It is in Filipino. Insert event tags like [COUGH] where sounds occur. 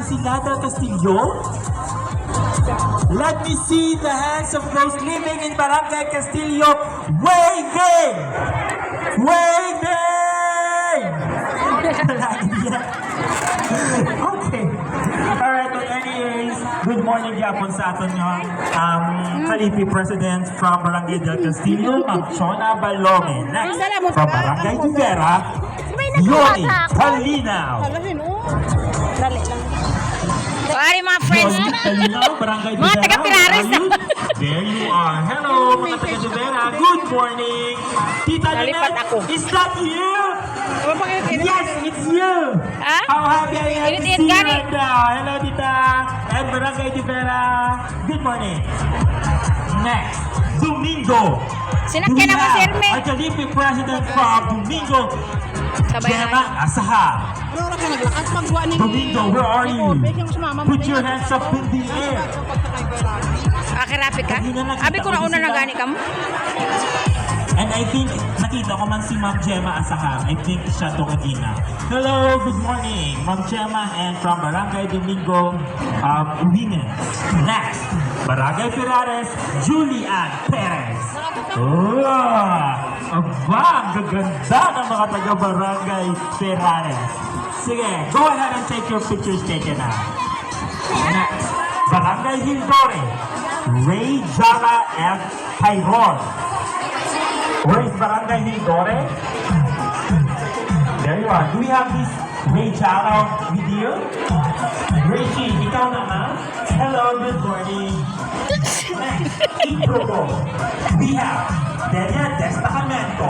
Si Nata Castillo? Let me see the hands of those living in Barangay Castillo waving! Waving! [LAUGHS] okay. Alright, but anyways, good morning yapon sa aton um, Kalipi President from Barangay del Castillo, Ma'am Chona Balome. Next, from Barangay Tugera, Yoni Kalinaw. Mga friends. Mga are you? There you are. Hello, mga taga-Tugera. Good morning. Tita ako. is that you? Yes, it's you. Ha? How happy I am to see you right now. Hello, Tita. And Barangay Tugera. Good morning. Next, Domingo. Sinakyan We ako si have Herme. Our Kalipi President from Domingo, Sabay Gemma na. Asaha. Ano ka naglakas magwa ni Domingo, where are you? Put your hands up in the air. Akirapi ka? Abi ko na una na gani ka mo. And I think, nakita ko man si Ma'am Gemma Asahar. I think siya to kanina. Hello, good morning. Ma'am Gemma and from Barangay Domingo, um, Women. Next, Barangay Pirares, Julie Ann Perez. Oh, aba, ang gaganda ng mga taga-Barangay Pirares. Sige, go ahead and take your pictures taken now. Next, Barangay Hildore, Ray Jara F. Tyrone. Where is Barangay Hildore? There you are. Do we have this Ray Jara with you? Rishi, ikaw naman? Hello, good morning. We have Delia Destacamento.